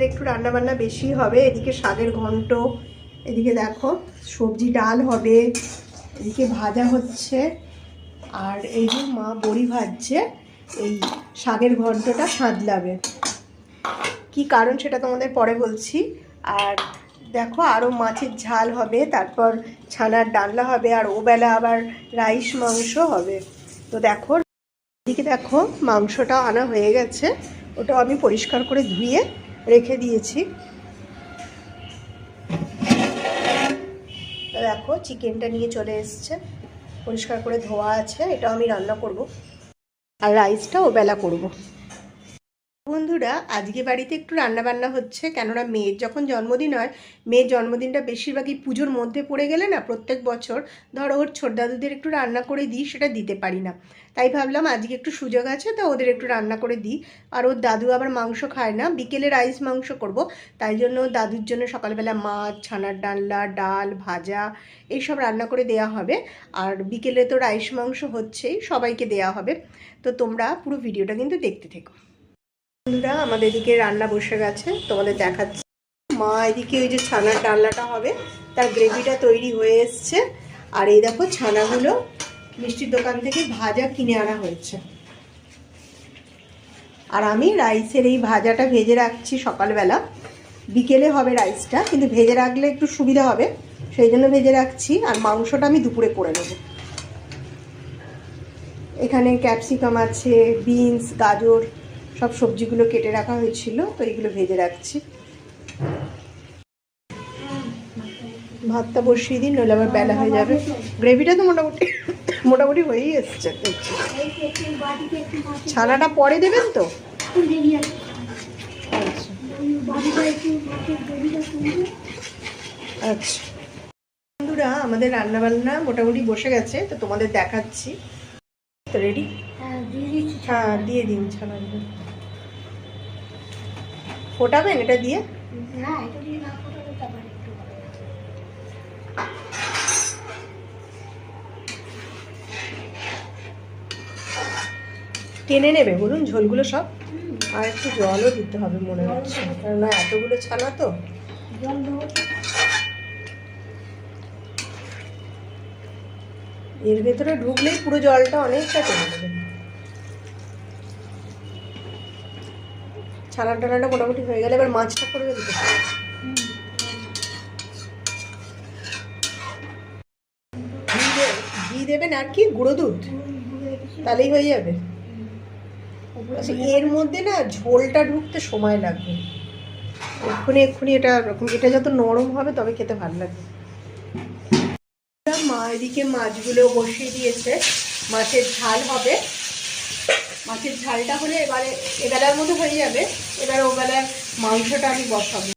আমাদের একটু রান্না বান্না বেশি হবে। এদিকে শাকের ঘন্ট, এদিকে দেখো সবজি ডাল হবে, এদিকে ভাজা হচ্ছে। আর এই যে মা বড়ি ভাজছে, এই শাকের ঘন্টটা সাঁতলাবে কি কারণ সেটা তোমাদের পরে বলছি। আর দেখো আরও মাছের ঝাল হবে, তারপর ছানার ডালনা হবে, আর ওবেলা আবার রাইস মাংস হবে। তো দেখো, এদিকে দেখো মাংসটা আনা হয়ে গেছে। ওটা আমি পরিষ্কার করে ধুয়ে রেখে দিয়েছি। দেখো, চিকেনটা নিয়ে চলে এসছে। পরিষ্কার করে ধোয়া আছে, এটাও আমি রান্না করব। আর রাইসটাও বেলা করব। বন্ধুরা, আজকে বাড়িতে একটু রান্না বান্না হচ্ছে। কেননা মেয়ের যখন জন্মদিন হয়, মেয়ের জন্মদিনটা বেশিরভাগই পুজোর মধ্যে পড়ে গেলে না, প্রত্যেক বছর ধরো ওর ছোট দাদুদের একটু রান্না করে দিই, সেটা দিতে পারি না। তাই ভাবলাম আজকে একটু সুযোগ আছে, তো ওদের একটু রান্না করে দিই। আর ওর দাদু আবার মাংস খায় না, বিকেলে রাইস মাংস করব। তাই জন্য দাদুর জন্য সকালবেলা মাছ, ছানার ডালনা, ডাল, ভাজা এইসব রান্না করে দেয়া হবে। আর বিকেলে তো রাইস মাংস হচ্ছেই, সবাইকে দেয়া হবে। তো তোমরা পুরো ভিডিওটা কিন্তু দেখতে থেকো। বন্ধুরা, আমাদের এদিকে রান্না বসে গেছে, তোমাদের দেখাচ্ছি। মা, এদিকে ওই যে ছানার ডালনাটা হবে, তার গ্রেভিটা তৈরি হয়ে এসছে। আর এই দেখো ছানাগুলো মিষ্টির দোকান থেকে ভাজা কিনে আনা হয়েছে। আর আমি রাইসের এই ভাজাটা ভেজে রাখছি সকালবেলা। বিকেলে হবে রাইসটা, কিন্তু ভেজে রাখলে একটু সুবিধা হবে, সেই জন্য ভেজে রাখছি। আর মাংসটা আমি দুপুরে করে নেব। এখানে ক্যাপসিকাম আছে, বিনস, গাজর সব সবজিগুলো কেটে রাখা হয়েছিল তো এইগুলো ভেজে রাখছি। ভাতটা বসিয়ে দিন নইলে আবার বেলা হয়ে যাবে। গ্রেভিটা তো মোটামুটি মোটামুটি হয়েই এসছে ছানাটা পরে দেবেন তো? আচ্ছা। বন্ধুরা আমাদের রান্না বান্না মোটামুটি বসে গেছে তো তোমাদের দেখাচ্ছি। তো রেডি হ্যাঁ দিয়ে দিন ছানাগুলো। ফোটাবেন এটা দিয়ে? টেনে নেবে বলুন ঝোলগুলো সব? আর একটু জলও দিতে হবে মনে হচ্ছে। কেননা এতগুলো ছানা তো। এর ভেতরে ঢুকলেই পুরো জলটা অনেকটা টেনে নেবে। ছানার ডানাটা মোটামুটি হয়ে গেলে এবার মাছটা করে দিতে ঘি দেবেন আর কি? গুঁড়ো দুধ? তাহলেই হয়ে যাবে। আচ্ছা এর মধ্যে না ঝোলটা ঢুকতে সময় লাগবে। এক্ষুনি এক্ষুনি এটা এটা যত নরম হবে তবে খেতে ভালো লাগবে। মা এদিকে মাছগুলো বসিয়ে দিয়েছে। মাছের ঝাল হবে। মাছের ঝালটা হলে এবারে এবেলার মতো হয়ে যাবে। এবার ওবেলার মাংসটা আমি বসাবো।